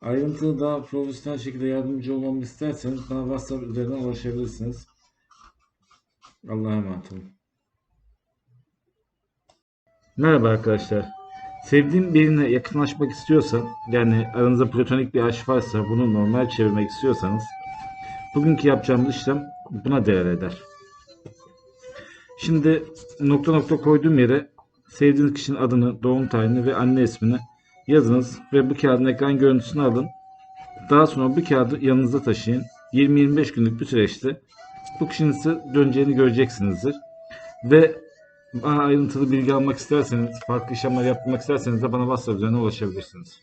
Ayrıntılı daha profesyonel şekilde yardımcı olmamı isterseniz bana WhatsApp üzerinden ulaşabilirsiniz. Allah'a emanet olun. Merhaba arkadaşlar. Sevdiğin birine yakınlaşmak istiyorsan, yani aranızda platonik bir aşk varsa bunu normal çevirmek istiyorsanız, bugünkü yapacağımız işlem buna değer eder. Şimdi nokta nokta koyduğum yere sevdiğiniz kişinin adını, doğum tarihini ve anne ismini yazınız ve bu kağıdın ekran görüntüsünü alın. Daha sonra bu kağıdı yanınızda taşıyın. 20-25 günlük bir süreçte bu kişinin size döneceğini göreceksinizdir. Ve bana ayrıntılı bilgi almak isterseniz, farklı işlemler yapmak isterseniz de bana WhatsApp üzerinden ulaşabilirsiniz.